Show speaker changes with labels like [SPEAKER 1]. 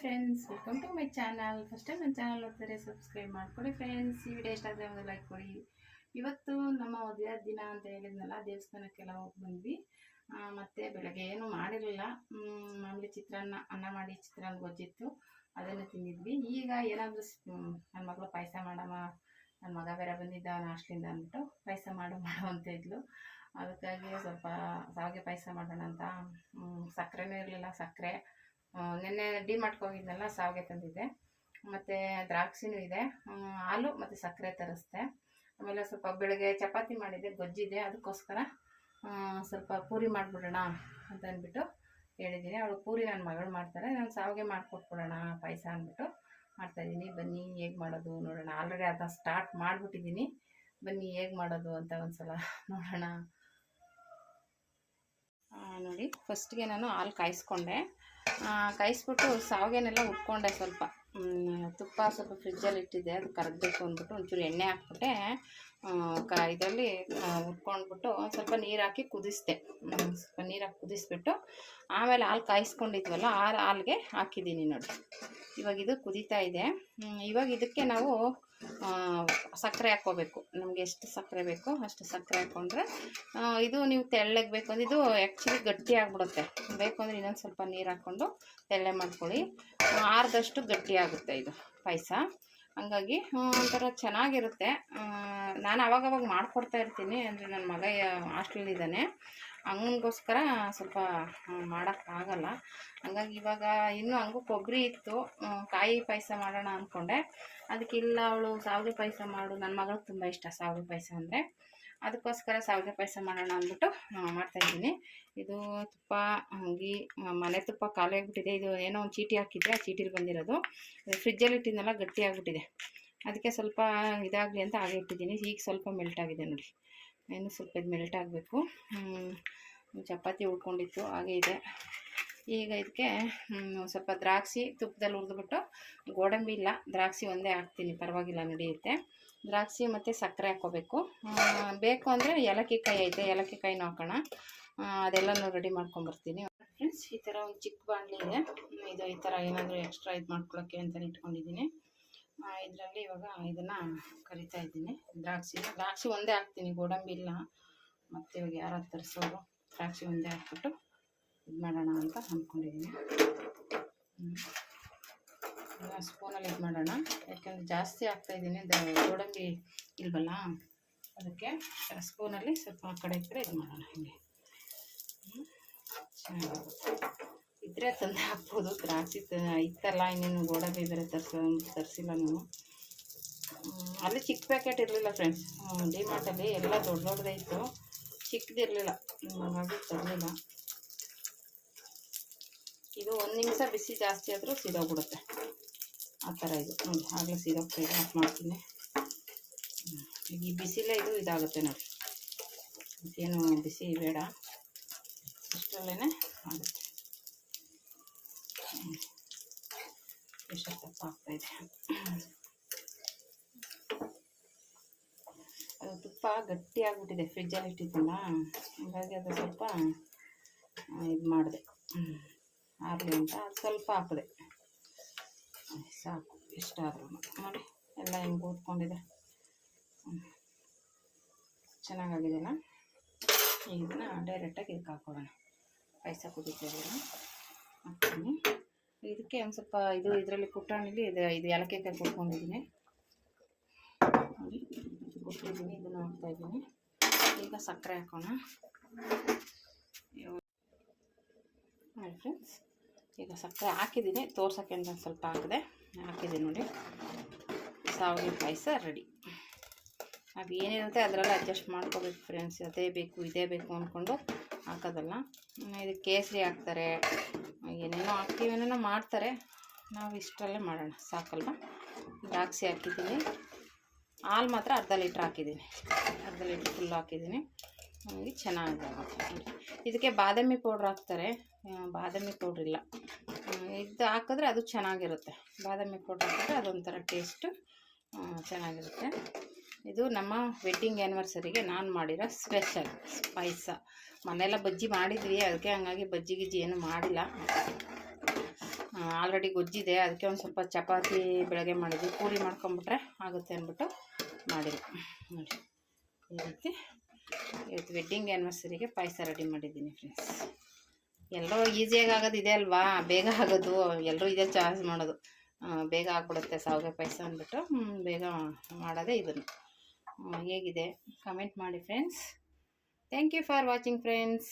[SPEAKER 1] Friends welcome to my channel first time ನನ್ನ channel ನೋಡ್ತಾರೆ subscribe ಮಾಡಿಕೊಡಿ ಫ್ರೆಂಡ್ಸ್ ಈ ವಿಡಿಯೋ ಇಷ್ಟ ಆದರೆ ಒಂದು ಲೈಕ್ ಕೊಡಿ. ಇವತ್ತು ನಮ್ಮ ಮದುವೆ ದಿನ ಅಂತ ಹೇಳಿದ್ನಲ್ಲ, ದೇವಸ್ಥಾನಕ್ಕೆಲ್ಲ ಹೋಗಿ ಬಂದ್ವಿ. ಮತ್ತು ಬೆಳಗ್ಗೆ ಏನು ಮಾಡಿರಲಿಲ್ಲ. ಮಾಮೂಲಿ ಚಿತ್ರಾನ್ನ, ಅನ್ನ ಮಾಡಿ ಚಿತ್ರಾನ್ನ ಗೊಜ್ಜಿತ್ತು. ಅದನ್ನು ತಿಂದಿದ್ವಿ. ಈಗ ಏನಾದರೂ ನನ್ನ ಮಗಳು ಪಾಯಸ ಮಾಡಮ್ಮ ನನ್ನ ಮಗ ಬೇರೆ ಬಂದಿದ್ದ ಲಾಸ್ಟ್ಲಿಂದ ಅಂದ್ಬಿಟ್ಟು ಪಾಯಸ ಮಾಡು ಮಾಡು ಅಂತ ಇದ್ಲು. ಅದಕ್ಕಾಗಿ ಸ್ವಲ್ಪ ಶಾವಿಗೆ ಪಾಯಸ ಮಾಡೋಣ ಅಂತ ಸಕ್ಕರೆನೂ ಇರಲಿಲ್ಲ, ಸಕ್ಕರೆ. ನಿನ್ನೆ ಡಿ ಹೋಗಿದ್ನಲ್ಲ ಸಾವಿಗೆ ತಂದಿದ್ದೆ. ಮತ್ತು ದ್ರಾಕ್ಷಿನೂ ಇದೆ. ಹಾಲು ಮತ್ತು ಸಕ್ಕರೆ ತರಿಸ್ದೆ. ಆಮೇಲೆ ಸ್ವಲ್ಪ ಬೆಳಗ್ಗೆ ಚಪಾತಿ ಮಾಡಿದ್ದೆ ಗೊಜ್ಜಿದೆ. ಅದಕ್ಕೋಸ್ಕರ ಸ್ವಲ್ಪ ಪೂರಿ ಮಾಡಿಬಿಡೋಣ ಅಂತ ಅಂದ್ಬಿಟ್ಟು ಹೇಳಿದ್ದೀನಿ. ಅವಳು ಪೂರಿ ನನ್ನ ಮಗಳು ಮಾಡ್ತಾರೆ. ನಾನು ಸಾವಿಗೆ ಮಾಡಿಕೊಟ್ಬಿಡೋಣ ಪಾಯಸ ಅಂದ್ಬಿಟ್ಟು ಮಾಡ್ತಾಯಿದ್ದೀನಿ. ಬನ್ನಿ ಹೇಗೆ ಮಾಡೋದು ನೋಡೋಣ. ಆಲ್ರೆಡಿ ಅದನ್ನ ಸ್ಟಾರ್ಟ್ ಮಾಡಿಬಿಟ್ಟಿದ್ದೀನಿ. ಬನ್ನಿ ಹೇಗೆ ಮಾಡೋದು ಅಂತ ಒಂದ್ಸಲ ನೋಡೋಣ. ಆ, ನೋಡಿ ಫಸ್ಟ್ಗೆ ನಾನು ಹಾಲು ಕಾಯಿಸ್ಕೊಂಡೆ. ಕಾಯಿಸ್ಬಿಟ್ಟು ಶಾವಿಗೆನೆಲ್ಲ ಉಟ್ಕೊಂಡೆ ಸ್ವಲ್ಪ. ತುಪ್ಪ ಸ್ವಲ್ಪ ಫ್ರಿಜ್ಜಲ್ಲಿ ಇಟ್ಟಿದ್ದೆ ಅದು ಕರಗಬೇಕು ಅಂದ್ಬಿಟ್ಟು ಒಂಚೂರು ಎಣ್ಣೆ ಹಾಕ್ಬಿಟ್ಟೆ. ಕ ಇದರಲ್ಲಿ ಉಟ್ಕೊಂಡ್ಬಿಟ್ಟು ಸ್ವಲ್ಪ ನೀರು ಹಾಕಿ ಕುದಿಸ್ದೆ. ಸ್ವಲ್ಪ ನೀರು ಹಾಕಿ ಕುದಿಸ್ಬಿಟ್ಟು ಆಮೇಲೆ ಹಾಲು ಕಾಯಿಸ್ಕೊಂಡಿದ್ವಲ್ಲ, ಆ ಹಾಲಿಗೆ ಹಾಕಿದ್ದೀನಿ ನೋಡಿ. ಇವಾಗ ಇದು ಕುದೀತಾ ಇದೆ. ಇವಾಗ ಇದಕ್ಕೆ ನಾವು ಸಕ್ಕರೆ ಹಾಕ್ಕೋಬೇಕು. ನಮಗೆ ಎಷ್ಟು ಸಕ್ಕರೆ ಬೇಕೋ ಅಷ್ಟು ಸಕ್ಕರೆ ಹಾಕ್ಕೊಂಡ್ರೆ ಇದು ನೀವು ತೆಳ್ಳಗೆ ಬೇಕು ಅಂದಿದ್ದು ಇದು ಆ್ಯಕ್ಚುಲಿ ಗಟ್ಟಿ ಆಗಿಬಿಡುತ್ತೆ. ಬೇಕು ಅಂದರೆ ಇನ್ನೊಂದು ಸ್ವಲ್ಪ ನೀರು ಹಾಕ್ಕೊಂಡು ತೆಳ್ಳೆ ಮಾಡ್ಕೊಳ್ಳಿ. ಆರ್ದಷ್ಟು ಗಟ್ಟಿ ಆಗುತ್ತೆ ಇದು ಪಾಯಸ. ಹಂಗಾಗಿ ಒಂಥರ ಚೆನ್ನಾಗಿರುತ್ತೆ. ನಾನು ಅವಾಗವಾಗ ಮಾಡಿಕೊಡ್ತಾ ಇರ್ತೀನಿ. ಅಂದರೆ ನನ್ನ ಮಗ ಹಾಸ್ಟೆಲಿದ್ದಾನೆ ಹಂಗೋಸ್ಕರ ಸ್ವಲ್ಪ ಮಾಡೋಕ್ಕಾಗಲ್ಲ ಹಂಗಾಗಿ ಇವಾಗ ಇನ್ನೂ ಹಂಗೂ ಕೊಬ್ಬರಿ ಇತ್ತು. ಕಾಯಿ ಪಾಯಸ ಮಾಡೋಣ ಅಂದ್ಕೊಂಡೆ ಅದಕ್ಕಿಲ್ಲ ಅವಳು ಸಾವಿಗೆ ಪಾಯಸ ಮಾಡು. ನನ್ನ ಮಗಳಿಗೆ ತುಂಬ ಇಷ್ಟ ಸಾವಿಗೆ ಪಾಯಸ ಅಂದರೆ. ಅದಕ್ಕೋಸ್ಕರ ಸಾವಿಗೆ ಪಾಯಸ ಮಾಡೋಣ ಅಂದ್ಬಿಟ್ಟು ಮಾಡ್ತಾ ಮಾಡ್ತಾಯಿದ್ದೀನಿ ಇದು ತುಪ್ಪ ಹಂಗಿ ಮನೆ ತುಪ್ಪ ಖಾಲಿ ಆಗಿಬಿಟ್ಟಿದೆ ಇದು ಏನೋ ಒಂದು ಚೀಟಿ ಹಾಕಿದ್ರೆ ಆ ಚೀಟಿಲಿ ಬಂದಿರೋದು. ಫ್ರಿಜ್ಜಲ್ಲಿ ಇಟ್ಟಿದ್ನೆಲ್ಲ ಗಟ್ಟಿ ಆಗಿಬಿಟ್ಟಿದೆ ಅದಕ್ಕೆ ಸ್ವಲ್ಪ ಇದಾಗಲಿ ಅಂತ ಹಾಗೆ ಇಟ್ಟಿದ್ದೀನಿ. ಈಗ ಸ್ವಲ್ಪ ಮೆಲ್ಟ್ ಆಗಿದೆ ನೋಡಿ. ಇನ್ನು ಸ್ವಲ್ಪ ಇದು ಮೆಲ್ಟ್ ಆಗಬೇಕು. ಚಪಾತಿ ಉಳ್ಕೊಂಡಿತ್ತು, ಹಾಗೆ ಇದೆ. ಈಗ ಇದಕ್ಕೆ ಸ್ವಲ್ಪ ದ್ರಾಕ್ಷಿ ತುಪ್ಪದಲ್ಲಿ ಹುರಿದ್ಬಿಟ್ಟು ಗೋಡಂಬಿ ಇಲ್ಲ, ದ್ರಾಕ್ಷಿ ಒಂದೇ ಹಾಕ್ತೀನಿ, ಪರವಾಗಿಲ್ಲ ನಡೆಯುತ್ತೆ. ದ್ರಾಕ್ಷಿ ಮತ್ತು ಸಕ್ಕರೆ ಹಾಕ್ಕೋಬೇಕು. ಬೇಕು ಅಂದರೆ ಏಲಕ್ಕಿ ಕಾಯಿ ಐತೆ ಏಲಕ್ಕಿ ಕಾಯಿನೂ ಹಾಕೋಣ ಅದೆಲ್ಲನೂ ರೆಡಿ ಮಾಡ್ಕೊಂಬರ್ತೀನಿ ಫ್ರೆಂಡ್ಸ್ ಈ ಥರ ಒಂದು ಚಿಕ್ಕ ಬಾಂಡ್ಲಿ ಇದೆ. ಇದು ಈ ಥರ ಏನಾದರೂ ಎಕ್ಸ್ಟ್ರಾ ಇದು ಮಾಡ್ಕೊಳ್ಳೋಕ್ಕೆ ಅಂತಲೇ ಇಟ್ಕೊಂಡಿದ್ದೀನಿ. ಇದರಲ್ಲಿ ಇವಾಗ ಇದನ್ನು ಕರಿತಾ ಇದ್ದೀನಿ. ದ್ರಾಕ್ಷಿ ದ್ರಾಕ್ಷಿ ಒಂದೇ ಹಾಕ್ತೀನಿ, ಗೋಡಂಬಿ ಇಲ್ಲ. ಮತ್ತು ಇವಾಗ ಯಾರು ತರಿಸೋರು, ದ್ರಾಕ್ಷಿ ಒಂದೇ ಹಾಕ್ಬಿಟ್ಟು ಇದು ಮಾಡೋಣ ಅಂತ ಅಂದ್ಕೊಂಡಿದ್ದೀನಿ. ಸ್ಪೂನಲ್ಲಿ ಇದು ಮಾಡೋಣ. ಯಾಕೆಂದರೆ ಜಾಸ್ತಿ ಹಾಕ್ತಾಯಿದ್ದೀನಿ ಗೋಡಂಬಿ ಇಲ್ವಲ್ಲ? ಅದಕ್ಕೆ ಸ್ಪೂನಲ್ಲಿ ಸ್ವಲ್ಪ ಆ ಕಡೆ ಈ ಕಡೆ ಇದು ಮಾಡೋಣ ಹೀಗೆ. ಇದ್ರೆ ತಂದು ಹಾಕ್ಬೋದು. ದ್ರಾಕ್ಷಿ ಇತ್ತಲ್ಲ, ಇನ್ನೇನು ಗೋಡಂಬಿ ಬೇರೆ ತರಿಸ, ತರಿಸಿಲ್ಲ ನೀವು ಅಲ್ಲಿ ಚಿಕ್ಕ ಪ್ಯಾಕೆಟ್ ಇರಲಿಲ್ಲ ಫ್ರೆಂಡ್ಸ್ ಡಿಮಾರ್ಟಲ್ಲಿ ಎಲ್ಲ ದೊಡ್ಡ ದೊಡ್ಡದೇ ಇತ್ತು. ಚಿಕ್ಕದಿರಲಿಲ್ಲ. ಹಾಗಾಗಿ ತರಲಿಲ್ಲ. ಇದು ಒಂದು ನಿಮಿಷ ಬಿಸಿ ಜಾಸ್ತಿ ಆದರೂ ಸೀದೋಗ್ಬಿಡುತ್ತೆ ಆ ಥರ ಇದು. ನೋಡಿ, ಆಗಲೇ ಸೀದೋಗ್ತಾ ಇದೆ ಆಫ್ ಮಾಡ್ತೀನಿ. ಈ ಬಿಸಿಲೇ ಇದು ಇದಾಗುತ್ತೆ ನೋಡಿ. ಮತ್ತೇನು ಬಿಸಿ ಬೇಡ. ಇಷ್ಟರಲ್ಲೇ ಆಗುತ್ತೆ. ಎಷ್ಟು ತಪ್ಪಾಗ್ತಾ ಇದೆ. ಅದು ತುಪ್ಪ ಗಟ್ಟಿ ಆಗಿಬಿಟ್ಟಿದೆ ಫ್ರಿಜ್ಜಲ್ಲಿ ಇಟ್ಟಿದ್ದಲ್ಲ ಹಾಗಾಗಿ ಅದು ಸ್ವಲ್ಪ ಇದು ಮಾಡಿದೆ. ಆರಲಿ ಅಂತ ಸ್ವಲ್ಪ ಹಾಕಿದೆ. ಸಾಕು ಇಷ್ಟ ಇಷ್ಟಾದ್ರೂ ನೋಡಿ, ಎಲ್ಲ ಹಿಂಗೆ ಹ್ಮ್. ಚೆನ್ನಾಗಾಗಿದೆಯಲ್ಲ? ಇದನ್ನು ಡೈರೆಕ್ಟಾಗಿ ಇದಕ್ಕೆ ಹಾಕೊಳ್ಳೋಣ ಪಾಯಸ ಕುದೀತಿದೆಯಲ್ಲ ಹಾಕ್ತೀನಿ. ಇದಕ್ಕೆ ಒಂದು ಸ್ವಲ್ಪ ಇದು ಇದರಲ್ಲಿ ಪುಟಾಣಿಲಿ ಇದು ಇದು ಏಲಕ್ಕಾಯಿ ಕೊಟ್ಕೊಂಡಿದ್ದೀನಿ. ಕುಟ್ಟಿದ್ದೀನಿ ಇದನ್ನು ಹಾಕ್ತಾ ಇದ್ದೀನಿ. ಈಗ ಸಕ್ಕರೆ ಹಾಕೋಣ. ಫ್ರೆಂಡ್ಸ್ ಈಗ ಸಕ್ಕರೆ ಹಾಕಿದ್ದೀನಿ, ತೋರ್ಸೋಕ್ಕೆ ಅಂತ ಸ್ವಲ್ಪ ಹಾಕಿದೆ. ಹಾಕಿದ್ದೀನಿ ನೋಡಿ. ಸಾವಿಗೆ ಪಾಯಸ ರೆಡಿ. ಅದು ಏನಿರುತ್ತೆ ಅದರಲ್ಲ ಅಡ್ಜಸ್ಟ್ ಮಾಡ್ಕೋಬೇಕು ಫ್ರೆಂಡ್ಸ್ ಅದೇ ಬೇಕು, ಇದೇ ಬೇಕು ಅಂದ್ಕೊಂಡು ಹಾಕೋದಲ್ಲ. ಇದು ಕೇಸರಿ ಹಾಕ್ತಾರೆ, ಏನೇನೋ ಹಾಕ್ತೀವಿ, ಏನೇನೋ ಮಾಡ್ತಾರೆ. ನಾವು ಇಷ್ಟರಲ್ಲೇ ಮಾಡೋಣ, ಸಾಕಲ್ವ? ದ್ರಾಕ್ಷಿ ಹಾಕಿದ್ದೀನಿ. ಹಾಲು ಮಾತ್ರ ಅರ್ಧ ಲೀಟ್ರ್ ಹಾಕಿದ್ದೀನಿ. ಅರ್ಧ ಲೀಟ್ರ್ ಫುಲ್ ಹಾಕಿದ್ದೀನಿ. ಹಾಗಾಗಿ ಚೆನ್ನಾಗಾಗುತ್ತೆ. ಇದಕ್ಕೆ ಬಾದಾಮಿ ಪೌಡ್ರ್ ಹಾಕ್ತಾರೆ. ಬಾದಾಮಿ ಪೌಡ್ರ್ ಇಲ್ಲ. ಇದು ಹಾಕಿದ್ರೆ ಅದು ಚೆನ್ನಾಗಿರುತ್ತೆ. ಬಾದಾಮಿ ಪೌಡ್ರ್ ಹಾಕಿದ್ರೆ ಅದೊಂಥರ ಟೇಸ್ಟು ಚೆನ್ನಾಗಿರುತ್ತೆ. ಇದು ನಮ್ಮ ವೆಡ್ಡಿಂಗ್ ಆ್ಯನಿವರ್ಸರಿಗೆ ನಾನು ಮಾಡಿರೋ ಸ್ಪೆಷಲ್ ಪಾಯಸ ಮನೆಯೆಲ್ಲ ಬಜ್ಜಿ ಮಾಡಿದ್ವಿ, ಅದಕ್ಕೆ ಹಂಗಾಗಿ ಬಜ್ಜಿ ಗಿಜ್ಜಿ ಏನು ಮಾಡಿಲ್ಲ. ಆಲ್ರೆಡಿ ಗೊಜ್ಜಿದೆ, ಅದಕ್ಕೆ ಒಂದು ಸ್ವಲ್ಪ ಚಪಾತಿ ಬೆಳಗ್ಗೆ ಮಾಡಿದ್ವಿ. ಪೂರಿ ಮಾಡ್ಕೊಂಬಿಟ್ರೆ ಆಗುತ್ತೆ ಅಂದ್ಬಿಟ್ಟು ಮಾಡಿದ್ವಿ ನೋಡಿ, ಈ ರೀತಿ. ಇವತ್ತು ವೆಡ್ಡಿಂಗ್ ಆ್ಯನಿವರ್ಸರಿಗೆ ಪಾಯಸ ರೆಡಿ ಮಾಡಿದ್ದೀನಿ ಫ್ರೆಂಡ್ಸ್ ಎಲ್ಲರೂ ಈಸಿಯಾಗಿ ಆಗೋದು ಇದೆ ಅಲ್ವಾ? ಬೇಗ ಆಗೋದು. ಎಲ್ಲರೂ ಇದೇ ಚಾರ್ಜ್ ಮಾಡೋದು. ಬೇಗ ಆಗಿಬಿಡುತ್ತೆ ಸಾವಿಗೆ ಪಾಯಸ ಅಂದ್ಬಿಟ್ಟು. ಬೇಗ ಮಾಡೋದೇ ಇದನ್ನು. ಹೇಗಿದೆ? ಕಮೆಂಟ್ ಮಾಡಿ friends thank you for watching friends